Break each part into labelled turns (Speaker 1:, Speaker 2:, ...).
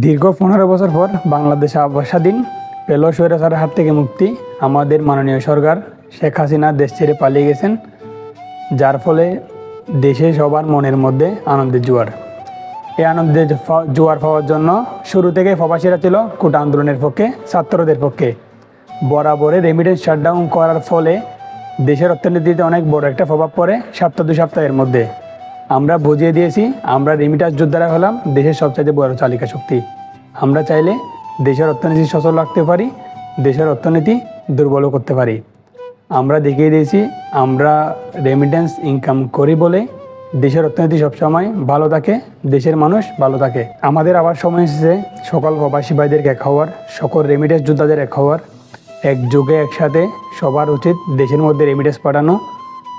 Speaker 1: দীর্ঘ পনেরো বছর পর বাংলাদেশে আবার স্বাধীন পেল স্বৈরাচারের হাত থেকে মুক্তি আমাদের মাননীয় সরকার শেখ হাসিনা দেশ ছেড়ে পালিয়ে গেছেন, যার ফলে দেশে সবার মনের মধ্যে আনন্দের জোয়ার। এই আনন্দের জোয়ার পাওয়ার জন্য শুরু থেকে প্রবাসীরা ছিল কোটা আন্দোলনের পক্ষে, ছাত্রদের পক্ষে। বরাবরে রেমিডেন্স শাটডাউন করার ফলে দেশের অর্থনীতিতে অনেক বড় একটা প্রভাব পড়ে সপ্তাহ দু সপ্তাহের মধ্যে। আমরা বুঝিয়ে দিয়েছি, আমরা রেমিটাস যোদ্ধারা হলাম দেশের সবচাইতে বড় চালিকা শক্তি। আমরা চাইলে দেশের অর্থনীতি সচল রাখতে পারি, দেশের অর্থনীতি দুর্বলও করতে পারি। আমরা দেখিয়ে দিয়েছি, আমরা রেমিটেন্স ইনকাম করি বলে দেশের অর্থনীতি সবসময় ভালো থাকে, দেশের মানুষ ভালো থাকে। আমাদের আবার সময় এসেছে, সকল প্রবাসী ভাইদেরকে এক হওয়ার, সকল রেমিটেন্স যোদ্ধাদের এক হওয়ার। এক যুগে একসাথে সবার উচিত দেশের মধ্যে রেমিটেন্স পাঠানো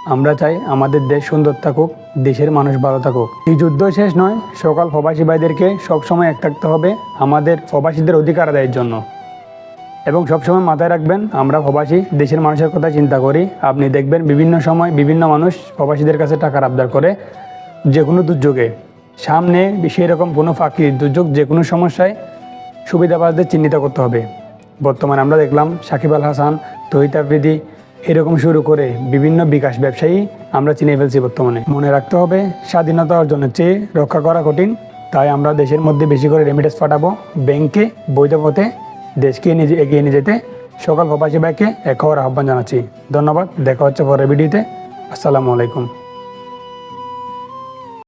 Speaker 1: আমরা চাই আমাদের দেশ সুন্দর থাকুক, দেশের মানুষ ভালো থাকুক। এই যুদ্ধ শেষ নয়, সকল প্রবাসী ভাইদেরকে সবসময় এক থাকতে হবে আমাদের প্রবাসীদের অধিকার আদায়ের জন্য। এবং সবসময় মাথায় রাখবেন, আমরা প্রবাসী, দেশের মানুষের কথা চিন্তা করি। আপনি দেখবেন বিভিন্ন সময় বিভিন্ন মানুষ প্রবাসীদের কাছে টাকার আবদার করে যে কোনো দুর্যোগে। সামনে সেই রকম কোনো ফাঁকি দুর্যোগ যে কোনো সমস্যায় সুবিধাবাসদের চিহ্নিত করতে হবে। বর্তমানে আমরা দেখলাম সাকিব আল হাসান তহিত এরকম শুরু করে বিভিন্ন বিকাশ ব্যবসায়ী আমরা চিনে ফেলছি বর্তমানে। মনে রাখতে হবে, স্বাধীনতা অর্জনের চেয়ে রক্ষা করা কঠিন। তাই আমরা দেশের মধ্যে বেশি করে রেমিটেন্স পাঠাবো, ব্যাংকে বৈধ পথে দেশকে নিজে এগিয়ে নিয়ে যেতে। সকল প্রবাসী ভাইকে এক হওয়ার আহ্বান জানাচ্ছি। ধন্যবাদ, দেখা হচ্ছে পরের ভিডিওতে। আসসালামু আলাইকুম।